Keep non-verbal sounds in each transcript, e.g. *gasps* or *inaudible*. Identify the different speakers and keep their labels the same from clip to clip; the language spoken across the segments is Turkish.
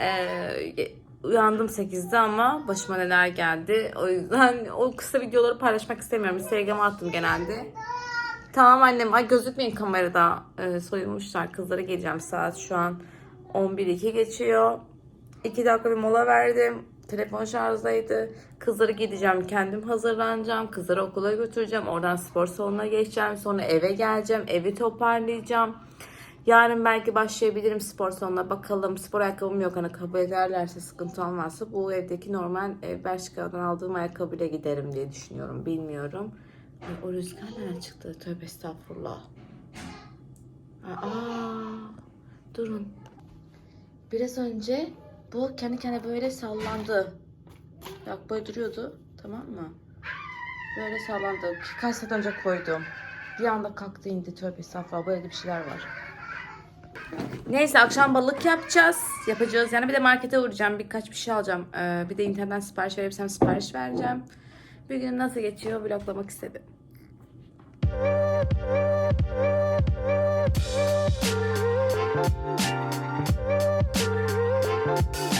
Speaker 1: Ee, uyandım 8'de ama başıma neler geldi. O yüzden o kısa videoları paylaşmak istemiyorum. Instagram'a attım genelde. Tamam annem. Ay gözükmeyin kamerada. Ee, soyunmuşlar. Kızlara geleceğim saat şu an 11.02 geçiyor. 2 dakika bir mola verdim. Telefon şarjdaydı. Kızları gideceğim. Kendim hazırlanacağım. Kızları okula götüreceğim. Oradan spor salonuna geçeceğim. Sonra eve geleceğim. Evi toparlayacağım. Yarın belki başlayabilirim spor salonuna. Bakalım spor ayakkabım yok. Hani kabul ederlerse sıkıntı olmazsa bu evdeki normal ev Bershka'dan aldığım ayakkabıyla giderim diye düşünüyorum. Bilmiyorum. Ay, o rüzgar nereden çıktı? Tövbe estağfurullah. Aa, durun. Biraz önce bu kendi kendine böyle sallandı. Bak böyle duruyordu. Tamam mı? Böyle sallandı. Kaç saat önce koydum. Bir anda kalktı indi. Tövbe estağfurullah. Böyle bir şeyler var. Neyse akşam balık yapacağız. Yapacağız yani bir de markete uğrayacağım. Birkaç bir şey alacağım. Ee, bir de internetten sipariş verebilirsem sipariş vereceğim. Bir gün nasıl geçiyor vloglamak istedim. Şimdi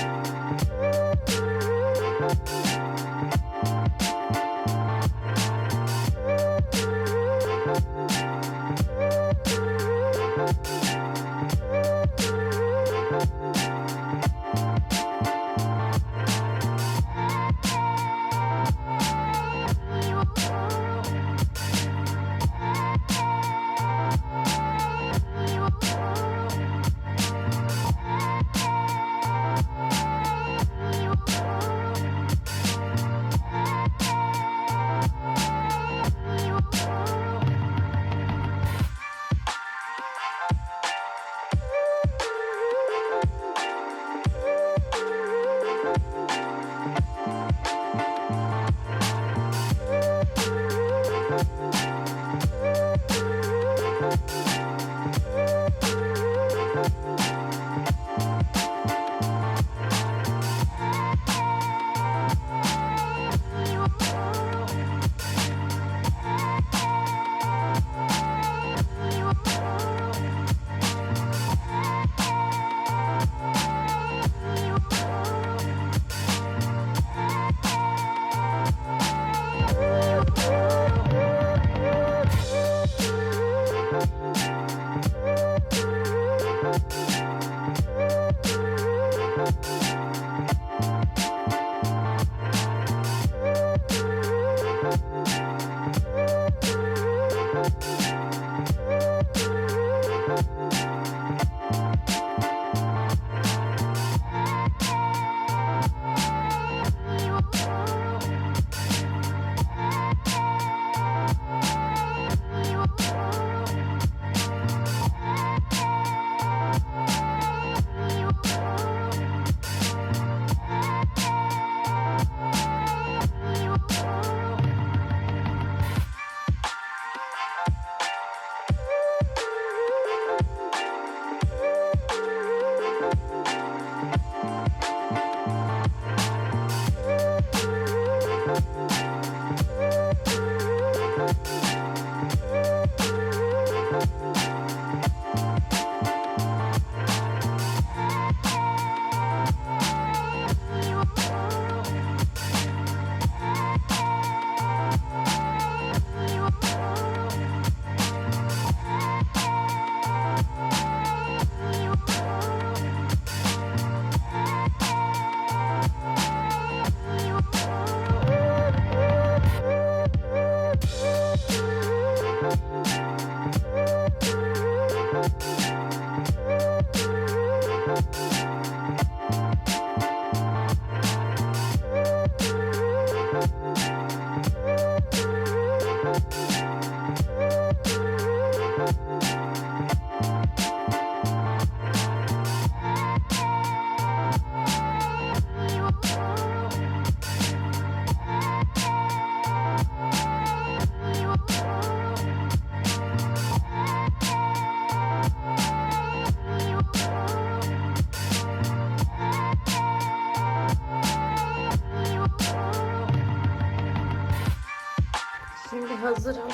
Speaker 1: hazırım.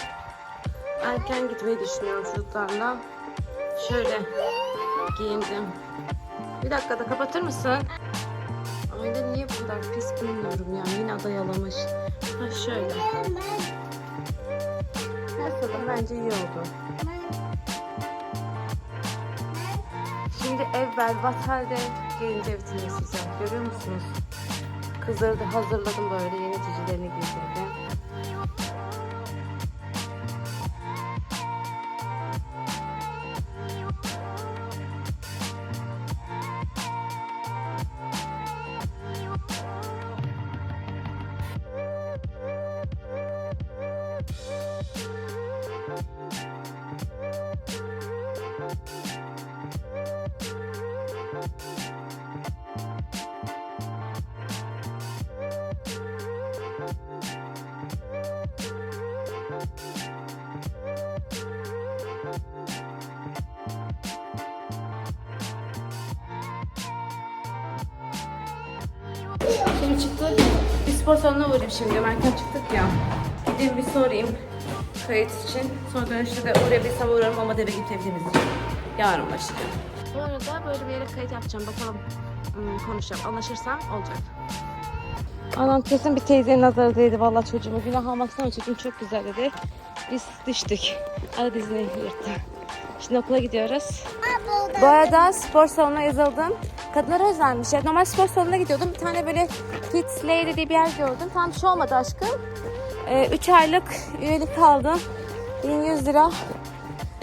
Speaker 1: Erken gitmeyi düşünüyorum çocuklarla. Şöyle giyindim. Bir dakika da kapatır mısın? Ayna niye bu kadar pis bilmiyorum ya. Yine adayalamış. Ha şöyle. Nasıl? Bence iyi oldu. Şimdi ev berbat halde gelince ev temizleyeceğim. Görüyor musunuz? Kızları da hazırladım böyle yöneticilerini giydirdim. Spor salonuna uğrayayım şimdi. Erken çıktık ya. Gideyim bir sorayım kayıt için. Sonra dönüşte de oraya bir sabah uğrarım ama eve gidip temizleyeceğim. Yarın başlayacağım. Bu arada böyle bir yere kayıt yapacağım. Bakalım hmm, konuşacağım. Anlaşırsam olacak. Anam kesin bir teyzenin nazarı değdi vallahi çocuğuma. Günah almak istemiyorum. Çocuğum çok güzel dedi. Biz düştük. Ara dizini yırttı. Şimdi okula gidiyoruz. Bu arada spor salonuna yazıldım. Kadınlara özelmiş. Yani normal spor salonuna gidiyordum. Bir tane böyle Fit Lady diye bir yer gördüm. Tam bir şey olmadı aşkım. 3 aylık üyelik aldım. 1100 lira.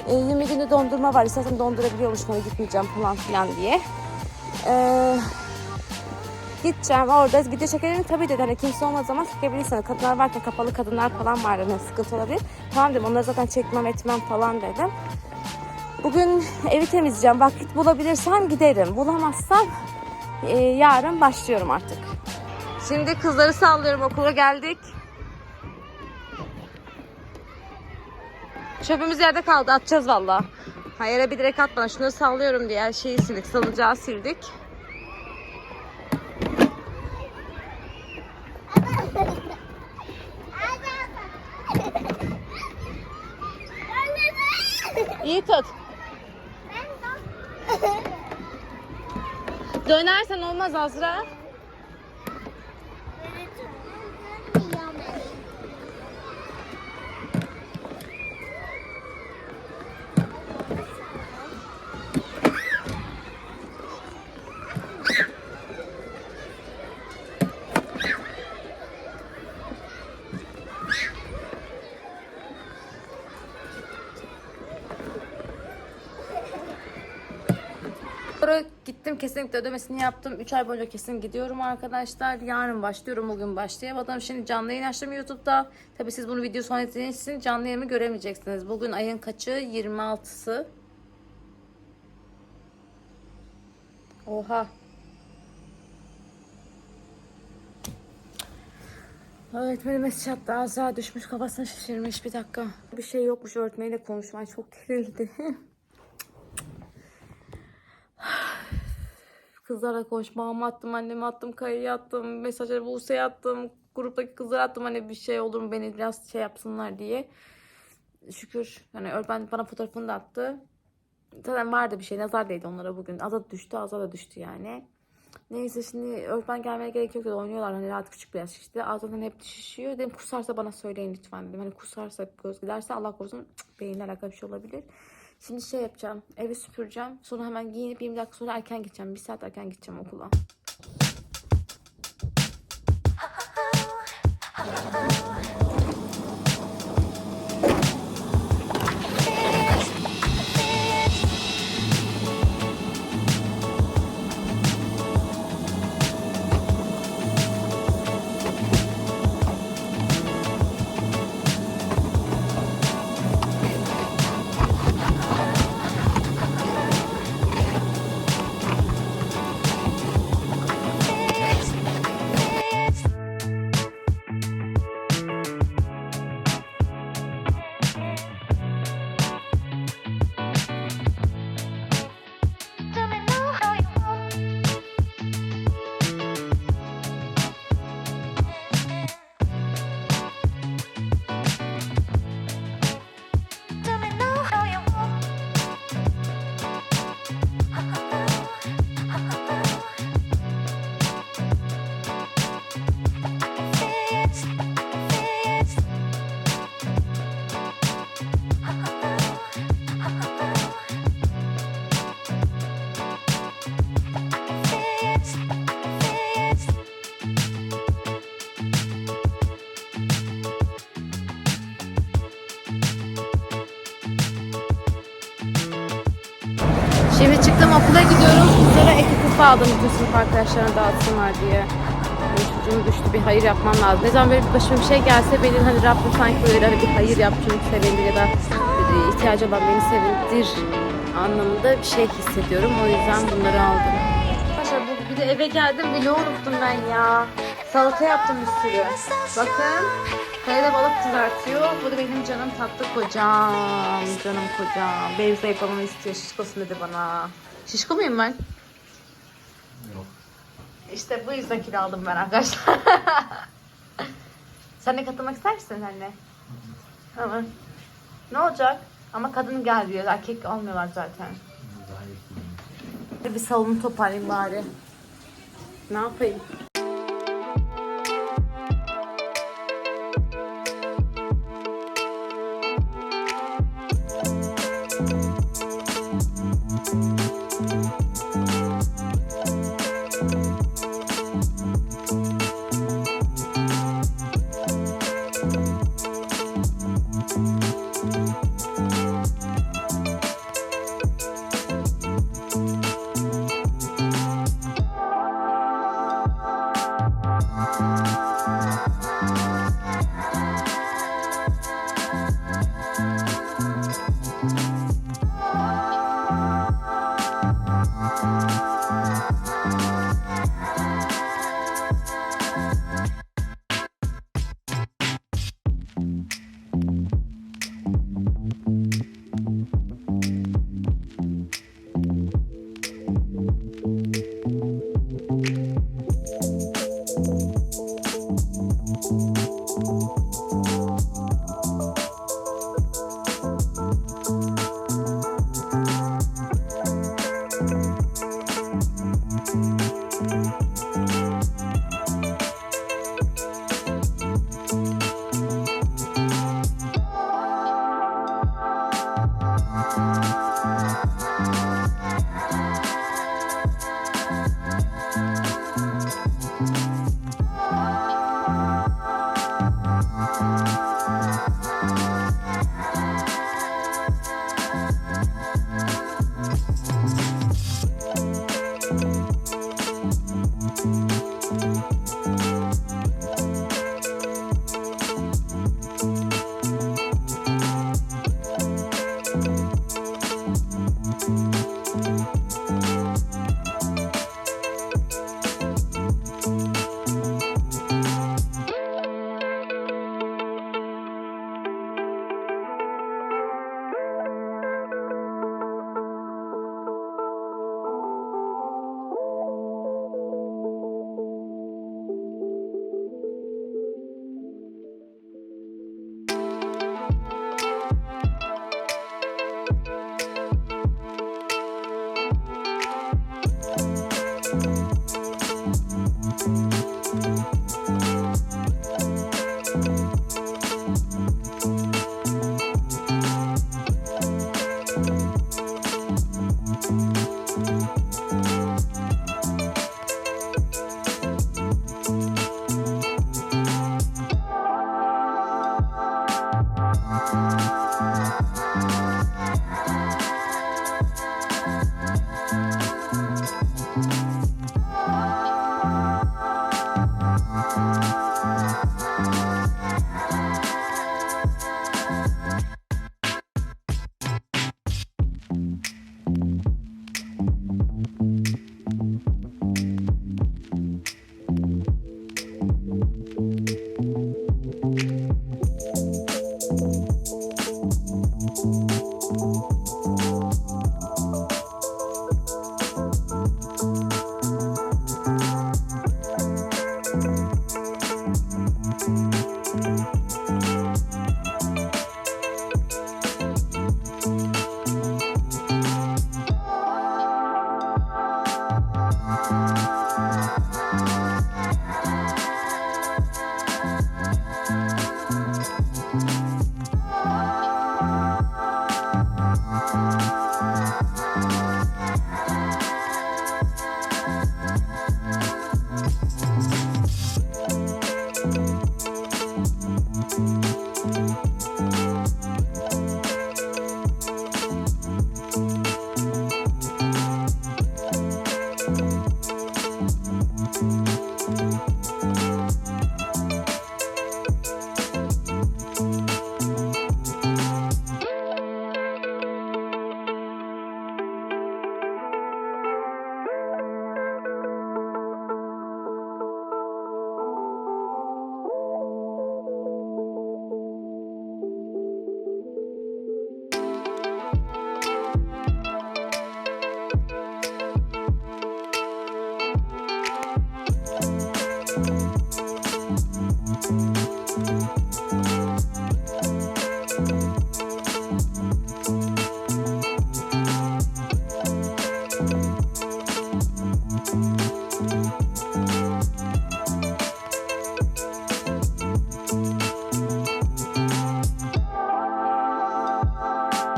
Speaker 1: Ee, 20 günde dondurma var. İstersen dondurabiliyormuş bana gitmeyeceğim falan filan diye. Ee, gideceğim orada video çekelim tabii dedi hani kimse olmadığı zaman çekebilirsin. Kadınlar varken kapalı kadınlar falan var hani sıkıntı olabilir. Tamam dedim onları zaten çekmem etmem falan dedim. Bugün evi temizleyeceğim. Vakit bulabilirsem giderim. Bulamazsam e, yarın başlıyorum artık. Şimdi kızları sallıyorum okula geldik. Çöpümüz yerde kaldı atacağız valla. Hayır bir direkt atmadan şunları sallıyorum diye her şeyi sildik. Salıcağı sildik. İyi tut. Dönersen olmaz Azra. Sonra gittim kesinlikle ödemesini yaptım. 3 ay boyunca kesin gidiyorum arkadaşlar. Yarın başlıyorum bugün başlayamadım. Şimdi canlı yayın açtım YouTube'da. Tabii siz bunu video sonra izlediğiniz için canlı yayını göremeyeceksiniz. Bugün ayın kaçı? 26'sı. Oha. Öğretmenim mesaj attı. Azra düşmüş kafasına şişirmiş. Bir dakika. Bir şey yokmuş öğretmeniyle konuşmaya çok *laughs* gerildi. Kızlarla konuşmamı attım, anneme attım, kayıya attım, mesajları Buse'ye attım, gruptaki kızlara attım hani bir şey olur mu beni biraz şey yapsınlar diye. Şükür hani öğretmen bana fotoğrafını da attı. Zaten vardı bir şey, nazar değdi onlara bugün. Aza düştü, aza da düştü yani. Neyse şimdi öğretmen gelmeye gerek yok dedi. Oynuyorlar hani rahat küçük bir yaş işte. Ağzından hep şişiyor. Dedim kusarsa bana söyleyin lütfen dedim. Hani kusarsa göz giderse Allah korusun beyinle alakalı bir şey olabilir. Şimdi şey yapacağım. Evi süpüreceğim. Sonra hemen giyinip 20 dakika sonra erken gideceğim. Bir saat erken gideceğim okula. Çıktım okula gidiyorum. Kızlara eki kupa aldım bütün arkadaşlarına dağıtsınlar diye. Çocuğum düştü bir hayır yapmam lazım. Ne zaman böyle başıma bir şey gelse benim hani Rabbim sanki böyle hani bir hayır yap çünkü sevindir ya da bir ihtiyacı olan beni sevindir anlamında bir şey hissediyorum. O yüzden bunları aldım. Arkadaşlar bir de eve geldim bile unuttum ben ya. Salata yaptım bir sürü. Bakın. Kayada balık kızartıyor. Bu da benim canım tatlı kocam. Canım kocam. Benim zayıflamamı istiyor. Şişkosun dedi bana. Şişko muyum ben?
Speaker 2: Yok.
Speaker 1: İşte bu yüzden kilo aldım ben arkadaşlar. *laughs* Sen de katılmak ister misin anne? Tamam. Ne olacak? Ama kadın gel diyor. Erkek olmuyorlar zaten. Bir salonu toparlayayım bari. Ne yapayım?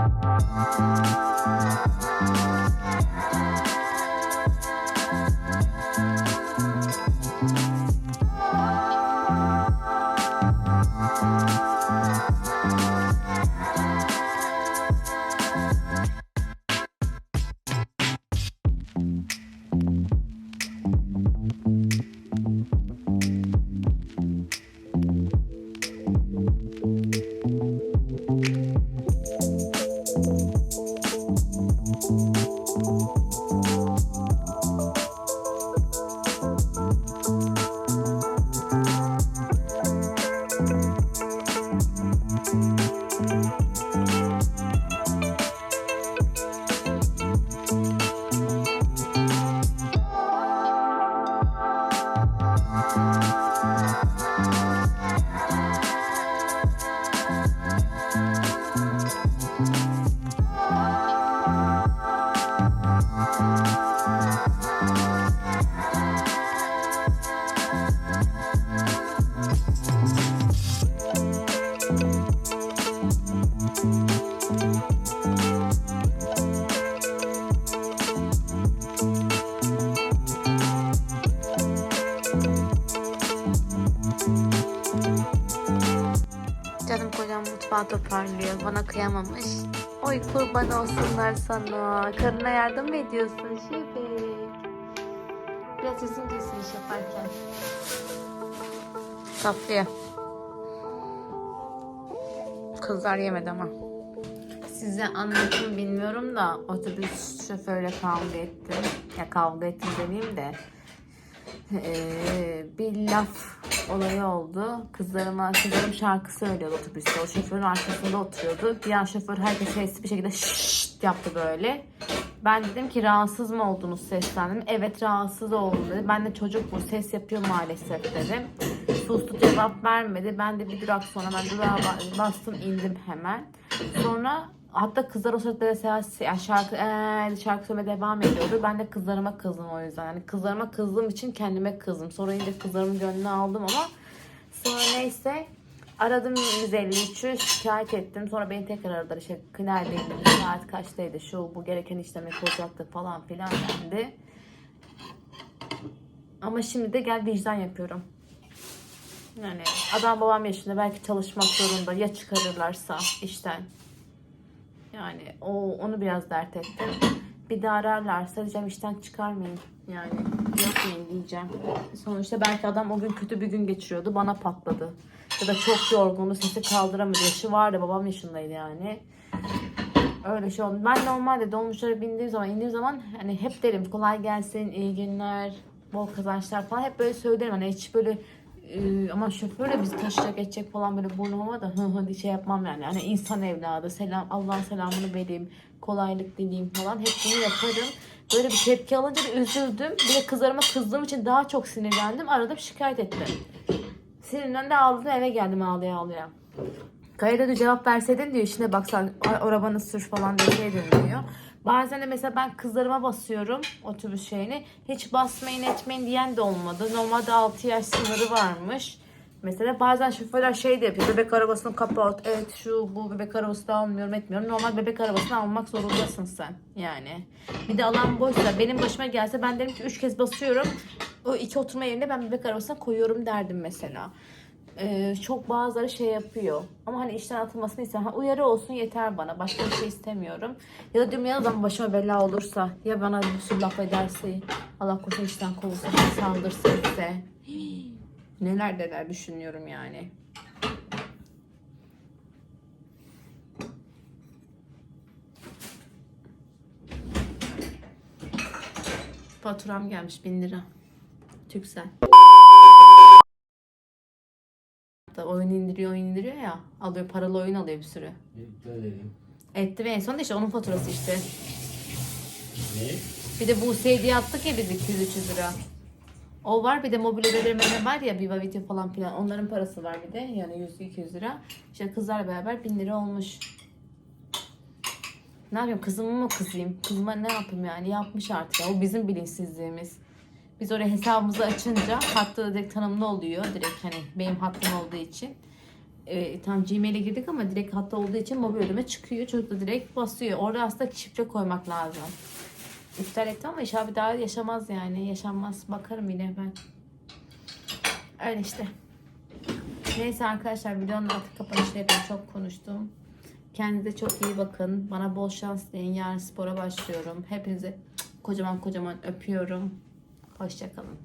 Speaker 1: Thank you. Canım mutfağı toparlıyor. Bana kıyamamış. Oy kurban olsunlar sana. Karına yardım mı ediyorsun Şefik? Biraz gülsün iş yaparken. Tatlıya. Kızlar yemedi ama. Size anlatım bilmiyorum da otobüs şoförle kavga ettim. Ya kavga ettim demeyeyim de. Ee, bir laf olayı oldu. Kızlarıma, kızlarım şarkı söylüyordu otobüste. O şoförün arkasında oturuyordu. Bir an şoför herkes sesli bir şekilde şşşt yaptı böyle. Ben dedim ki rahatsız mı oldunuz seslendim. Evet rahatsız oldum dedi. Ben de çocuk bu ses yapıyor maalesef dedim. Sustu cevap vermedi. Ben de bir durak sonra ben durağa ba- bastım indim hemen. Sonra hatta kızlar o sırada da seyahat, yani şarkı, ee, şarkı söylemeye devam ediyordu. Ben de kızlarıma kızdım o yüzden. Yani kızlarıma kızdığım için kendime kızdım. Sonra yine kızlarımın gönlünü aldım ama sonra neyse aradım 153'ü şikayet ettim. Sonra beni tekrar aradılar işte neredeydi, saat kaçtaydı, şu bu gereken işlemek olacaktı falan filan dendi. Ama şimdi de gel vicdan yapıyorum. Yani adam babam yaşında belki çalışmak zorunda ya çıkarırlarsa işten. Yani o onu biraz dert ettim. Bir de ararlarsa diyeceğim işten çıkarmayın. Yani yapmayın diyeceğim. Sonuçta belki adam o gün kötü bir gün geçiriyordu. Bana patladı. Ya da çok yorgundu. Sesi kaldıramıyordu. Yaşı vardı. Babam yaşındaydı yani. Öyle şey oldu. Ben normalde dolmuşlara bindiğim zaman, indiğim zaman hani hep derim kolay gelsin, iyi günler, bol kazançlar falan. Hep böyle söylerim. Hani hiç böyle e, ama şoförle bizi taşıyacak edecek falan böyle burnuma da hı hı şey yapmam yani. Hani insan evladı, selam, Allah'ın selamını vereyim, kolaylık dileyim falan. Hep bunu yaparım. Böyle bir tepki alınca bir üzüldüm. Bir de kızlarıma kızdığım için daha çok sinirlendim. Aradım şikayet ettim. Sinirden de ağladım eve geldim ağlaya ağlaya. Kayra da cevap verseydin diyor işine baksan arabanı sür falan deseydin diyor. Bazen de mesela ben kızlarıma basıyorum otobüs şeyini. Hiç basmayın etmeyin diyen de olmadı. Normalde 6 yaş sınırı varmış. Mesela bazen şoförler şey de yapıyor. Bebek arabasını kapat. Evet şu bu bebek arabasını almıyorum etmiyorum. Normal bebek arabasını almak zorundasın sen. Yani. Bir de alan boşsa benim başıma gelse ben derim ki 3 kez basıyorum. O iki oturma yerine ben bebek arabasına koyuyorum derdim mesela. Ee, çok bazıları şey yapıyor. Ama hani işten atılmasını istemem. Ha, uyarı olsun yeter bana. Başka bir şey istemiyorum. Ya da diyorum ya da başıma bela olursa. Ya bana bir sürü laf ederse. Allah korusun işten kovulsa. Saldırsa ise. *gasps* Neler neler düşünüyorum yani. Faturam gelmiş 1000 lira. Türksel. Da oyun indiriyor oyun indiriyor ya. Alıyor paralı oyun alıyor bir sürü.
Speaker 2: İptal edeyim.
Speaker 1: Etti ve en son da işte onun faturası işte.
Speaker 2: Ne?
Speaker 1: Bir de bu hediye attık ya biz 200-300 lira. O var bir de mobil ödeme var ya Viva Video falan filan onların parası var bir de yani 100-200 lira. İşte kızlarla beraber 1000 lira olmuş. Ne yapayım kızımı mı kızayım? Kızıma ne yapayım yani yapmış artık ya. O bizim bilinçsizliğimiz. Biz oraya hesabımızı açınca hattı da direkt tanımlı oluyor. Direkt hani benim hattım olduğu için. e, tam Gmail'e girdik ama direkt hatta olduğu için mobil ödeme çıkıyor. Çocuk da direkt basıyor. Orada aslında şifre koymak lazım. İptal ettim ama inşallah bir daha yaşamaz yani. Yaşanmaz. Bakarım yine ben. Öyle işte. Neyse arkadaşlar videonun artık kapanışını yapayım. Çok konuştum. Kendinize çok iyi bakın. Bana bol şans dileyin. Yarın spora başlıyorum. Hepinizi kocaman kocaman öpüyorum. Hoşçakalın.